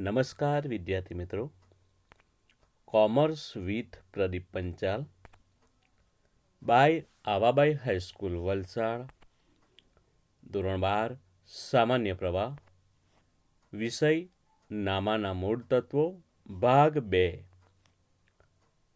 નમસ્કાર વિદ્યાર્થી મિત્રો. Commerce with Pradeep Panchal. By Awabai high school Valsad. ધોરણ બાર, સામાન્ય પ્રવાહ. વિષય, નામાના મૂળ તત્વો, ભાગ બે.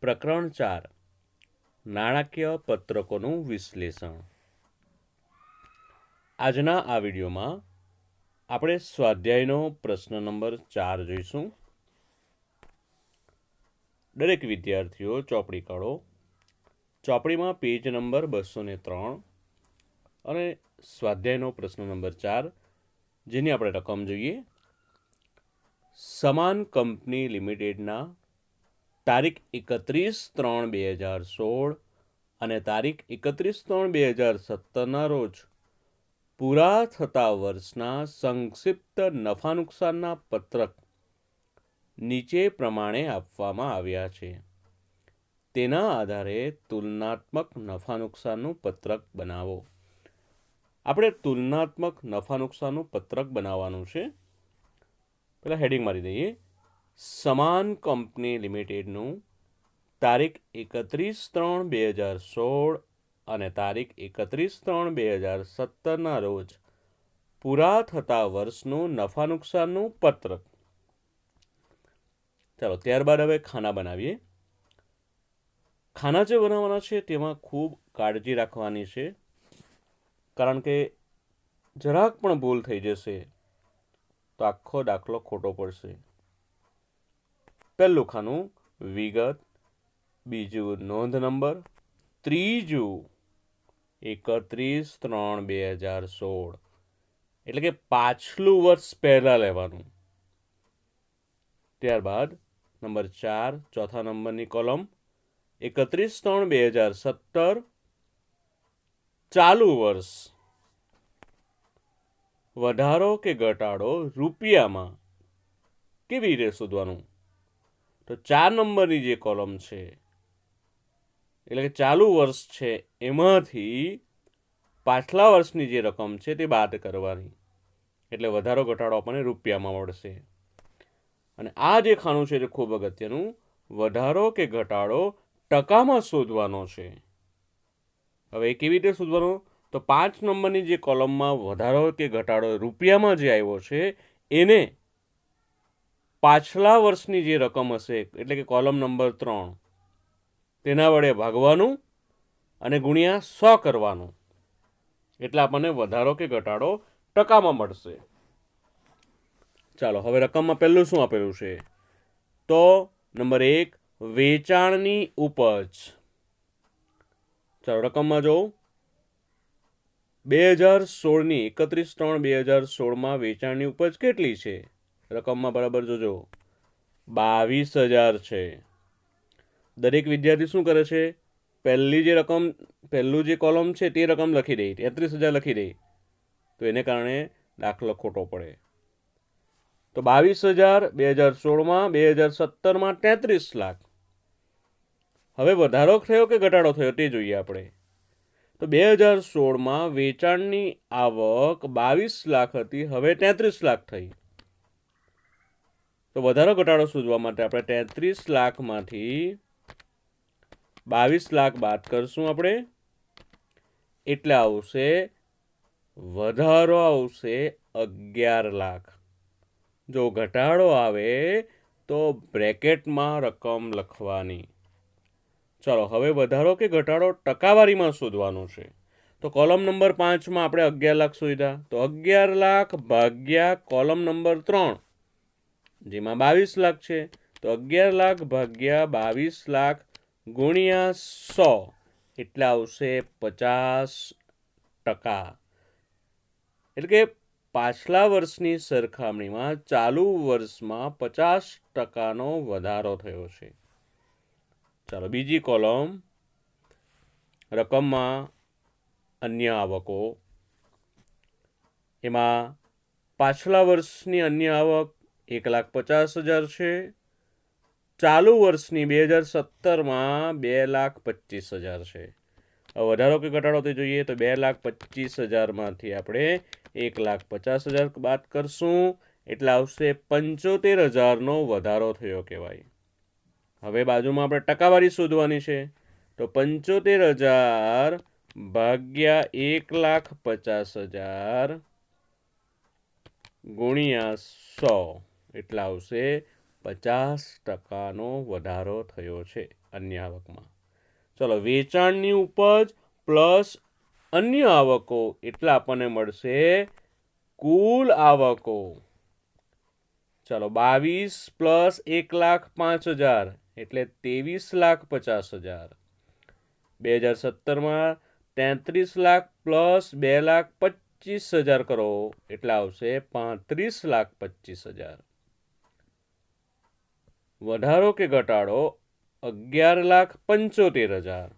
પ્રકરણ ચાર, નાણાકીય પત્રકોનું વિશ્લેષણ. આજના આ વિડીયોમાં આપણે સ્વાધ્યાયનો પ્રશ્ન નંબર ચાર જોઈશું. દરેક વિદ્યાર્થીઓ ચોપડી કાઢો. ચોપડીમાં પેજ નંબર બસો ને ત્રણ અને સ્વાધ્યાયનો પ્રશ્ન નંબર ચાર, જેની આપણે રકમ જોઈએ. સમાન કંપની લિમિટેડના તારીખ એકત્રીસ ત્રણ બે હજાર સોળ અને તારીખ એકત્રીસ ત્રણ બે હજાર સત્તરના રોજ પૂરા થતા વર્ષના સંક્ષિપ્ત નફા નુકસાનના પત્રક નીચે પ્રમાણે આપવામાં આવ્યા છે. તેના આધારે તુલનાત્મક નફા નુકસાનનું પત્રક બનાવો. આપણે તુલનાત્મક નફા નુકસાનનું પત્રક બનાવવાનું છે. પહેલાં હેડિંગ મારી દઈએ. સમાન કંપની લિમિટેડનું તારીખ એકત્રીસ ત્રણ બે હજાર સોળ અને તારીખ એકત્રીસ ત્રણ બે હજાર સત્તરના રોજ પૂરા થતા વર્ષનું નફા નુકસાનનું પત્રક ચાલો, ત્યારબાદ હવે ખાના બનાવીએ. ખાના જે બનાવવાના છે તેમાં ખૂબ કાળજી રાખવાની છે. કારણ કે જરાક પણ ભૂલ થઈ જશે તો આખો દાખલો ખોટો પડશે. પહેલું ખાનું વિગત, બીજું નોંધ નંબર, ત્રીજું એકત્રીસ, ત્રણ, બે હજાર સોળ. એટલે કે પાછલું વર્ષ પહેલાં લેવાનું. ત્યારબાદ નંબર ચાર, ચોથા નંબરની કોલમ. એકત્રીસ, ત્રણ, બે હજાર સત્તર. ચાલુ વર્ષ. વધારો કે ઘટાડો રૂપિયામાં કેવી રીતે શોધવાનું? તો ચાર નંબરની જે કોલમ છે એટલે કે ચાલુ વર્ષ છે, એમાંથી પાછલા વર્ષની જે રકમ છે તે બાદ કરવાની. એટલે વધારો ઘટાડો આપણને રૂપિયામાં મળશે. અને આ જે ખાનું છે તે ખૂબ અગત્યનું, વધારો કે ઘટાડો ટકામાં શોધવાનો છે. હવે એ કેવી રીતે શોધવાનો? તો પાંચ નંબરની જે કોલમમાં વધારો કે ઘટાડો રૂપિયામાં જે આવ્યો છે, એને પાછલા વર્ષની જે રકમ હશે, એટલે કે કોલમ નંબર ત્રણ તેના વડે ભાગવાનું અને ગુણ્યા સો કરવાનું. એટલે આપણને વધારો કે ઘટાડો ટકામાં મળશે. ચાલો, હવે રકમમાં પહેલું શું આપેલું છે? તો નંબર એક, વેચાણની ઉપજ. ચાલો, રકમમાં જોઉં. બે હજાર સોળની, એકત્રીસ ત્રણ બે હજાર સોળમાં વેચાણની ઉપજ કેટલી છે? રકમમાં બરાબર જોજો. બાવીસ હજાર છે. દરેક વિદ્યાર્થી શું કરે છે? પહેલી જે રકમ, પહેલું જે કોલમ છે તે રકમ લખી દે, તેત્રીસ હજાર લખી દે. તો એને કારણે દાખલો ખોટો પડે. તો બાવીસ હજાર બે હજાર સોળમાં, બે હજાર સત્તરમાં તેત્રીસ લાખ. હવે વધારો થયો કે ઘટાડો થયો તે જોઈએ આપણે. તો બે હજાર સોળમાં વેચાણની આવક બાવીસ લાખ હતી, હવે તેત્રીસ લાખ થઈ. તો વધારો ઘટાડો શોધવા માટે આપણે તેત્રીસ લાખમાંથી બાવીસ લાખ બાદ કરશું આપણે. એટલે આવશે, વધારો આવશે અગિયાર લાખ. જો ઘટાડો આવે, તો બ્રેકેટમાં રકમ લખવાની. ચલો, હવે વધારો કે ઘટાડો ટકાવારીમાં શોધવાનો છે. તો કોલમ નંબર પાંચમાં આપણે અગિયાર લાખ સુવિધા તો અગિયાર લાખ ભાગ્યા કોલમ નંબર ત્રણ, જેમાં બાવીસ લાખ છે. તો અગિયાર લાખ ભાગ્યા બાવીસ લાખ ગુણ્યા સો એટલે આવશે પચાસ ટકા. એટલે કે પાછલા વર્ષની સરખામણીમાં ચાલુ વર્ષમાં પચાસ ટકાનો વધારો થયો છે. ચાલો બીજી કોલમ. રકમમાં અન્ય આવકો. એમાં પાછલા વર્ષની અન્ય આવક એક લાખ પચાસ હજાર છે. ચાલુ વર્ષની બે હજાર સત્તરમાં બે લાખ પચીસ હજાર છે. વધારો કે ઘટાડો જોઈએ તો બે લાખ પચીસ હજારમાંથી આપણે એક લાખ પચાસ હજાર બાદ કરશું. એટલે આવશે પંચોતેર હજારનો વધારો થયો કહેવાય. હવે બાજુમાં આપણે ટકાવારી શોધવાની છે. તો પંચોતેર હજાર ભાગ્યા એક લાખ પચાસ હજાર ગુણ્યા સો. એટલા આવશે પચાસ ટકાનો વધારો થયો છે અન્ય આવકમાં. ચલો, વેચાણની ઉપજ પ્લસ અન્ય આવકો એટલા આપણને મળશે કુલ આવકો. ચલો, બાવીસ પ્લસ એક લાખ પાંચ હજાર એટલે ત્રેવીસ લાખ પચાસ હજાર. બે હજાર સત્તરમાં તેત્રીસ લાખ પ્લસ બે લાખ પચીસ હજાર કરો એટલે આવશે પાંત્રીસ લાખ પચીસ હજાર. વધારો કે ઘટાડો અગિયાર લાખ પંચોતેર હજાર.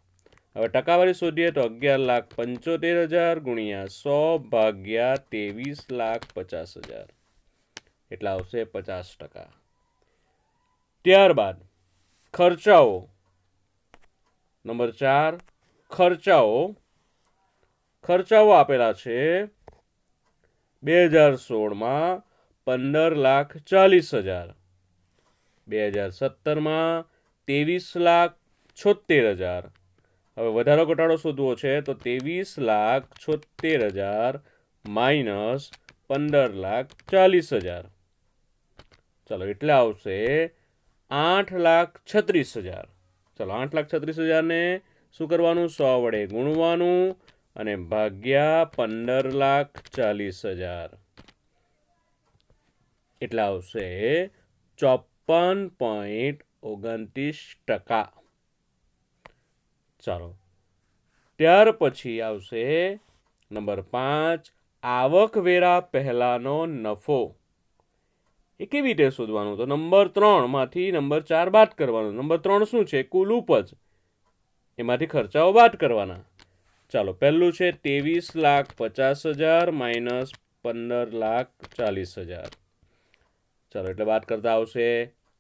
હવે ટકાવારી શોધીએ તો અગિયાર લાખ પંચોતેર હજાર ગુણ્યા સો ભાગ્યા ત્રેવીસ લાખ પચાસ હજાર. એટલા આવશે પચાસ ટકા. ત્યારબાદ ખર્ચાઓ. નંબર ચાર, ખર્ચાઓ. ખર્ચાઓ આપેલા છે બે હજાર સોળમાં પંદર લાખ ચાલીસ હજાર. બે હજાર સત્તરમાં ત્રેવીસ લાખ છોતેર હજાર. હવે વધારો ઘટાડો શોધવો છે તો ત્રેવીસ લાખ છોતેર હજાર માઇનસ પંદર લાખ ચાલીસ હજાર. ચલો, એટલે આવશે આઠ લાખ છત્રીસ હજાર. ચલો, આઠ લાખ છત્રીસ હજારને શું કરવાનું? સો વડે ગુણવાનું અને ભાગ્યા પંદર લાખ ચાલીસ હજાર. એટલે આવશે ચોપન પોઈન્ટ ઓગણત્રીસ ટકા. ચાલો, ત્યાર પછી આવશે નંબર પાંચ, આવકવેરા પહેલાંનો નફો. એ કેવી રીતે શોધવાનું? તો નંબર ત્રણમાંથી નંબર ચાર બાદ કરવાનો. નંબર ત્રણ શું છે? કુલ ઉપજ. એમાંથી ખર્ચાઓ બાદ કરવાના. ચાલો, પહેલું છે ત્રેવીસ લાખ પચાસ હજાર માઇનસ પંદર લાખ ચાલીસ હજાર. ચાલો, એટલે વાત કરતા આવશે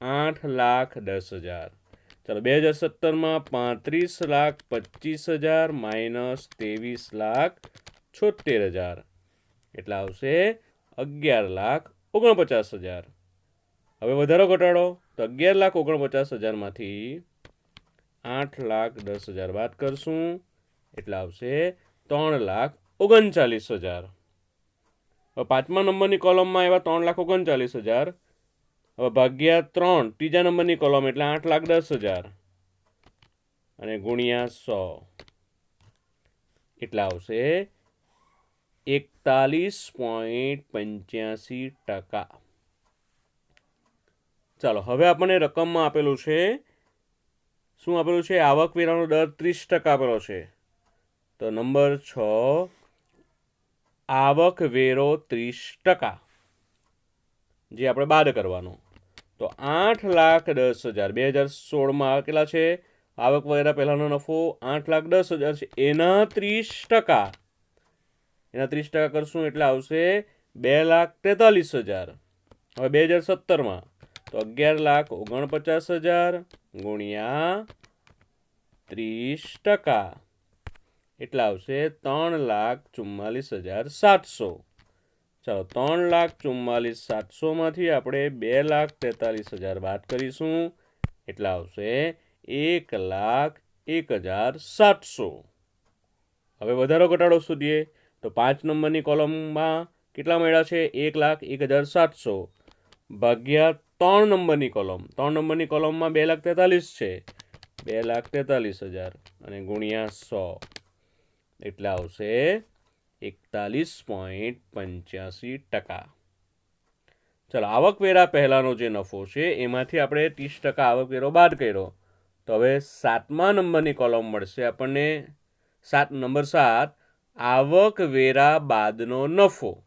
આઠ લાખ દસ હજાર. ચાલો, બે હજાર સત્તરમાં પાંત્રીસ લાખ પચીસ હજાર માઇનસ ત્રેવીસ લાખ છોતેર હજાર. એટલે આવશે અગિયાર લાખ ઓગણપચાસ હજાર. હવે વધારો ઘટાડો. તો અગિયાર લાખ ઓગણપચાસ હજારમાંથી આઠ લાખ દસ હજાર બાદ કરશું. એટલે આવશે ત્રણ લાખ ઓગણચાલીસ હજાર. પાંચમા નંબરની કોલમમાં એવા ત્રણ લાખ ઓગણચાલીસ હજાર. હવે ભાગ્યા ત્રણ, ત્રીજા નંબરની કોલમ એટલે આઠ લાખ દસ હજાર. અને ગુણ્યા સો. એટલા આવશે એકતાલીસ પોઈન્ટ પંચ્યાસી ટકા. ચાલો, હવે આપણને રકમમાં આપેલું છે, શું આપેલું છે? આવકવેરાનો દર ત્રીસ ટકા આપેલો છે. તો નંબર છ આવકવેરો ત્રીસ ટકા. જે આપણે બાદ કરવાનો. તો આઠ લાખ દસ હજાર. બે હજાર સોળમાં કેટલા છે. આવક વગેરા પહેલાંનો નફો આઠ લાખ દસ હજાર છે. એના ત્રીસ ટકા. એના ત્રીસ ટકા કરશું એટલે આવશે બે લાખ તેતાલીસ હજાર. હવે બે હજાર સત્તરમાં. તો અગિયાર લાખ ઓગણપચાસ હજાર ગુણ્યા ત્રીસ ટકા. એટલા આવશે ત્રણ લાખ ચુમ્માલીસ હજાર સાતસો. ચાલો, ત્રણ લાખ ચુમ્માલીસ સાતસોમાંથી આપણે બે લાખ તેતાલીસ હજાર બાદ કરીશું. એટલે આવશે એક લાખ એક હજાર સાતસો. હવે વધારો ઘટાડો શોધીએ. તો પાંચ નંબરની કોલમમાં કેટલા મળ્યા છે? એક લાખ એક હજાર સાતસો ભાગ્યા ત્રણ નંબરની કોલમ. ત્રણ નંબરની કોલમમાં બે લાખ તેતાલીસ છે. બે લાખ તેતાલીસ હજાર અને ગુણ્યા સો. એટલે આવશે એકતાલીસ પોઈન્ટ પંચ્યાસી ટકા. ચાલો, આવકવેરા પહેલાંનો જે નફો છે, એમાંથી આપણે ત્રીસ ટકા આવકવેરો બાદ કર્યો. તો હવે સાતમા નંબરની કોલમ મળશે આપણને સાત, નંબર સાત, આવકવેરા બાદનો નફો.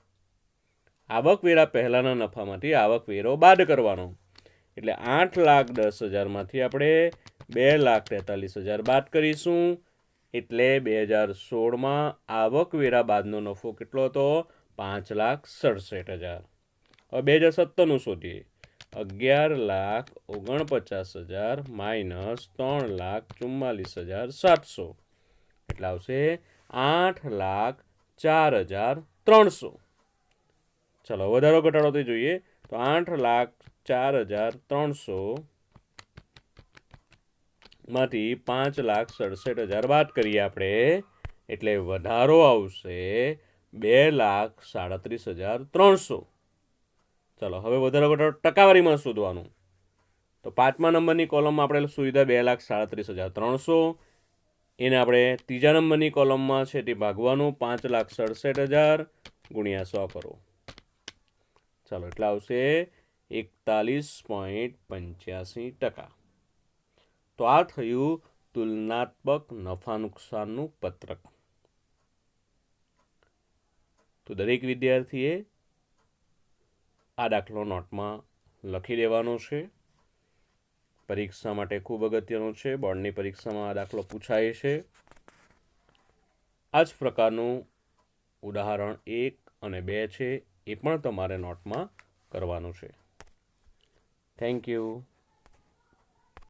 આવકવેરા પહેલાંના નફામાંથી આવકવેરો બાદ કરવાનો. એટલે આઠ લાખ દસ હજારમાંથી આપણે બે લાખ તેતાલીસ હજાર બાદ કરીશું. એટલે બે હજાર સોળમાં આવકવેરા બાદનો નફો કેટલો હતો? પાંચ લાખ સડસઠ હજાર. હવે બે હજાર સત્તરનું શોધીએ. અગિયાર લાખ ઓગણપચાસ હજાર માઇનસ ત્રણ લાખ ચુમ્માલીસ હજાર સાતસો. એટલે આવશે આઠ લાખ ચાર હજાર ત્રણસો. ચલો, વધારો ઘટાડો તો જોઈએ. તો આઠ લાખ ચાર હજાર ત્રણસો માંથી પાંચ લાખ સડસઠ હજાર બાદ કરીએ આપણે, એટલે વધારો આવશે બે લાખ સાડત્રીસ હજાર ત્રણસો. ચલો, હવે વધારો ઘટાડો ટકાવારીમાં શોધવાનું. તો પાંચમા નંબરની કોલમમાં આપણે સુવિધા બે લાખ સાડત્રીસ હજાર ત્રણસો. એને આપણે ત્રીજા નંબરની કોલમમાં છે તે ભાગવાનું પાંચ લાખ સડસઠ હજાર ગુણ્યા સો કરો. ચાલો, એટલે આવશે એકતાલીસ પોઈન્ટ પંચ્યાસી ટકા. તો આ થયું તુલનાત્મક નફા નુકસાનનું પત્રક. તો દરેક વિદ્યાર્થીએ આ દાખલો નોટમાં લખી દેવાનો છે. પરીક્ષા માટે ખૂબ અગત્યનો છે. બોર્ડની પરીક્ષામાં આ દાખલો પૂછાય છે. આ જ પ્રકારનું ઉદાહરણ એક અને બે છે એ પણ તમારે નોટમાં કરવાનું છે. Thank you